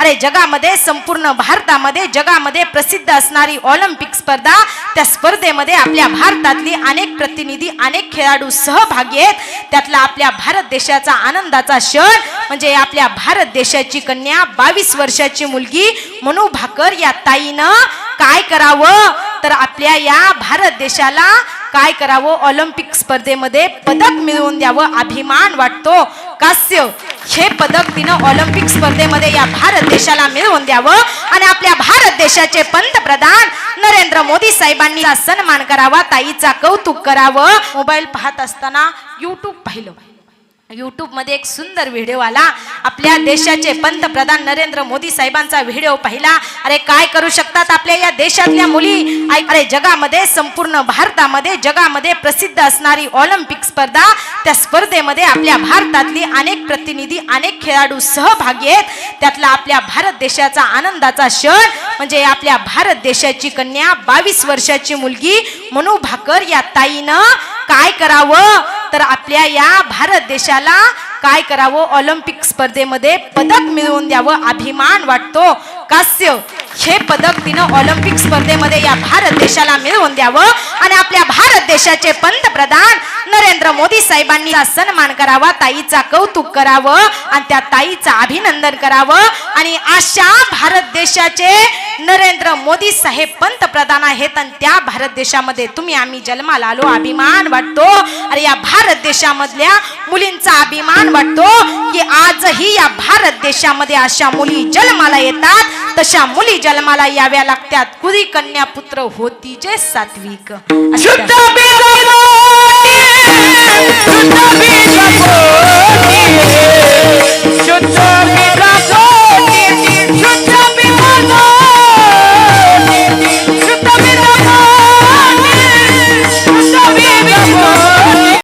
अरे जगामध्ये संपूर्ण भारतामध्ये जगामध्ये प्रसिद्ध असणारी ऑलिम्पिक स्पर्धा त्या स्पर्धेमध्ये आपल्या भारतातली अनेक प्रतिनिधी अनेक खेळाडू सहभागी आहेत. त्यातला आपल्या भारत देशाचा आनंदाचा क्षण म्हणजे आपल्या भारत देशाची कन्या बावीस वर्षाची मुलगी मनू भाकर या ताईनं काय करावं? तर आपल्या या भारत देशाला काय करावं? ऑलिम्पिक स्पर्धेमध्ये पदक मिळवून द्यावं अभिमान वाटतो. कास्य हे पदक तिनं ऑलिम्पिक स्पर्धेमध्ये या भारत देशाला मिळवून द्यावं आणि आपल्या भारत देशाचे पंतप्रधान नरेंद्र मोदी साहेबांनी सन्मान करावा ताईचा कौतुक करावं. मोबाईल पाहत असताना युट्यूब पाहिलं. यूट्यूबमध्ये एक सुंदर व्हिडिओ आला. आपल्या देशाचे पंतप्रधान नरेंद्र मोदी साहेबांचा व्हिडिओ पाहिला. अरे काय करू शकतात आपल्या या देशातल्या मुली? अरे जगामध्ये संपूर्ण भारतामध्ये जगामध्ये प्रसिद्ध असणारी ऑलिम्पिक स्पर्धा त्या स्पर्धेमध्ये आपल्या भारतातली अनेक प्रतिनिधी अनेक खेळाडू सहभागी आहेत. त्यातला आपल्या भारत देशाचा आनंदाचा क्षण म्हणजे आपल्या भारत देशाची कन्या बावीस वर्षाची मुलगी मनू भाकर या ताईनं काय करावं? तर आपल्या या भारत देशाला काय करावं? ऑलिम्पिक स्पर्धेमध्ये पदक मिळवून द्यावं अभिमान वाटतो. कास्य हे पदक तिनं ऑलिम्पिक स्पर्धेमध्ये या भारत देशाला मिळवून द्यावं आणि आपल्या भारत देशाचे पंतप्रधान नरेंद्र मोदी साहेबांनी सन्मान करावा ताईचा कौतुक करावं आणि त्या ताईचं अभिनंदन करावं. आणि अशा भारत देशाचे नरेंद्र मोदी साहेब पंतप्रधान आहेत आणि त्या भारत देशामध्ये तुम्ही आम्ही जन्माला आलो अभिमान वाटतो. अरे या भारत देशामधल्या मुलींचा अभिमान वाटतो की आजही या भारत देशामध्ये अशा मुली जन्माला येतात तशा मुली जन्माला याव्या लागतात. कुरी कन्या पुत्र होती जे सात्विक.